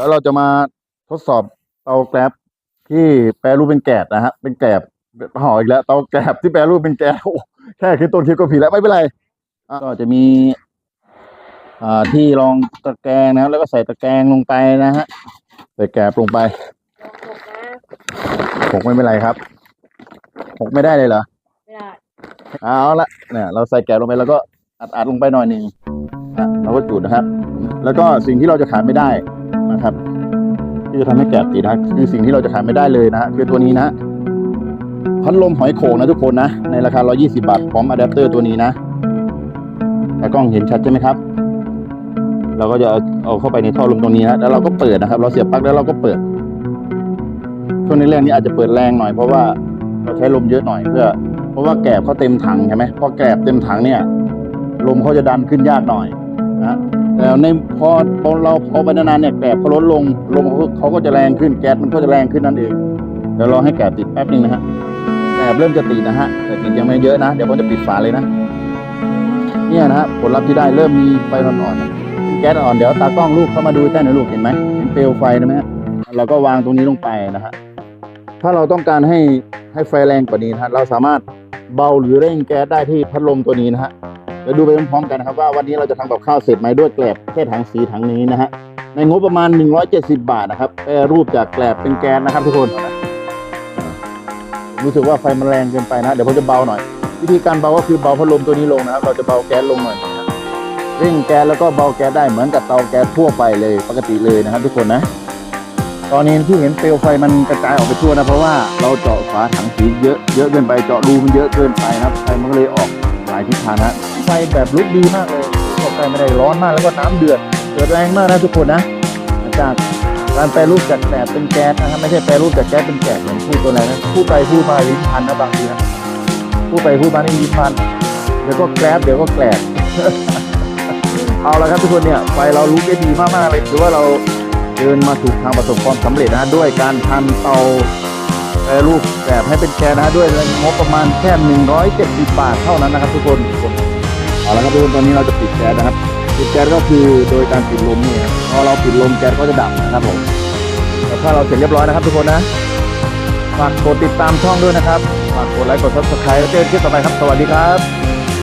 แล้วเราจะมาทดสอบเตาแกร็บที่แปรรูปเป็นแกบนะฮะเป็นแกบห่ออีกแล้ว เตาแกบที่แปรรูปเป็นแกบโอ้แค่คือต้นคิดก็ผิดแล้วไม่เป็นไรอะก็จะมี อ่าที่รองตะแกรงนะครับแล้วก็ใส่ตะแกรงลงไปนะฮะใส่แกบลงไปหกไม่เป็นไรครับหกไม่ได้เลยเหรอไม่ได้เอาละเนี่ยเราใส่แกบลงไปแล้วก็อัดอัดลงไปหน่อยหนึ่งอะเราก็จุดนะครับ แล้วก็สิ่งที่เราจะขาดไม่ได้ นะครับ ที่จะทำให้แกบติดนะคือสิ่งที่เราจะขาดไม่ได้เลยนะคือตัวนี้นะพัดลมหอยโขงนะทุกคนนะ ในราคา 120 บาท พร้อมอะแดปเตอร์ตัวนี้นะแต่กล้องเห็นชัดใช่ไหมครับ เราก็จะเอาเข้าไปในท่อลมตรงนี้นะแล้วเราก็เปิดนะครับ เราเสียบปลั๊กแล้วเราก็เปิดช่วงในแรกนี้อาจจะเปิดแรงหน่อยเพราะว่าเราใช้ลมเยอะหน่อยเพื่อ เพราะว่าแกบเขาเต็มถังใช่ไหมพอแกบเต็มถังเนี่ย ลมเขาจะดันขึ้นยากหน่อยนะ แต่ในพอพอเราพอไปนานๆเนี่ยแกบเขาลดลงลมเขาเขาก็จะแรงขึ้นแก๊สมันก็จะแรงขึ้นนั่นเองเดี๋ยวรอให้แกบติดแป๊บนึงนะฮะแกบเริ่มจะติดนะฮะแต่ติดยังไม่เยอะนะเดี๋ยวผมจะปิดฝาเลยนะเนี่ยนะฮะผลลัพธ์ที่ได้เริ่มมีไฟอ่อนๆแก๊สอ่อนเดี๋ยวตากล้องลูกเข้ามาดูใกล้หน่อยลูกเห็นไหมเห็นเปลวไฟนะไหมฮะเราก็วางตรงนี้ลงไปนะฮะถ้าเราต้องการให้ให้ไฟแรงกว่านี้นะฮะเราสามารถเบาหรือเร่งแก๊สได้ที่พัดลมตัวนี้นะฮะ เดี๋ยวดูไปพร้อมๆกันนะครับว่าวันนี้เราจะทำกับข้าวเสร็จไหมด้วยแกลบแค่ถังสีถังนี้นะฮะในงบประมาณ 170 บาทนะครับแปรรูปจากแกลบเป็นแกนนะครับทุกคน รู้สึกว่าไฟมันแรงเกินไปนะ เดี๋ยวผมจะเบาหน่อย วิธีการเบาก็คือเบาพัดลมตัวนี้ลงนะครับ เราจะเบาแก๊สลงหน่อยเร่งแก๊สแล้วก็เบาแก๊สได้เหมือนกับเตาแก๊สทั่วไปเลยปกติเลยนะครับทุกคนนะ ตอนนี้ที่เห็นเปลวไฟมันกระจายออกไปทั่วนะเพราะว่าเราเจาะฝาถังสีเยอะเยอะเกินไปเจาะรูมันเยอะเกินไปนะครับไฟมันก็เลยออกหลายทิศทางนะ ฟแบบลุกดีมากเลยเข้าไปไม่ได้ร้อนมากแล้วก็น้ำเดือดเดือดแรงมากนะทุกคนนะจากการแปรรูปจากแกลบเป็นแก๊สนะครับไม่ใช่แปรรูปจากแก๊สเป็นแกลบเหมือนพูดตัวไหนนะพูดไปพูดมาลิ้นพันนะบางทีนะพูดไปพูดมานี่ลิ้นพันเดี๋ยวก็แกลบเดี๋ยวก็แกลบเอาละครับทุกคนเนี่ยไฟเราลุกได้ดีมากๆเลยถือว่าเราเดินมาถูกทางประสบความสำเร็จนะด้วยการทำเตาแปรรูปแบบให้เป็นแกนนะฮะด้วยงบประมาณแค่ 170 บาทเท่านั้นนะครับทุกคน เอาละครับทุกคนตอนนี้เราจะปิดแก๊สนะครับปิดแก๊สก็คือโดยการปิดลมนี่ครับพอเราปิดลมแก๊สก็จะดับนะครับผมแต่ถ้าเราเสร็จเรียบร้อยนะครับทุกคนนะฝากกดติดตามช่องด้วยนะครับฝากกดไลค์กดซับสไครต์แล้วเจอกันคลิปต่อไปครับ สวัสดีครับ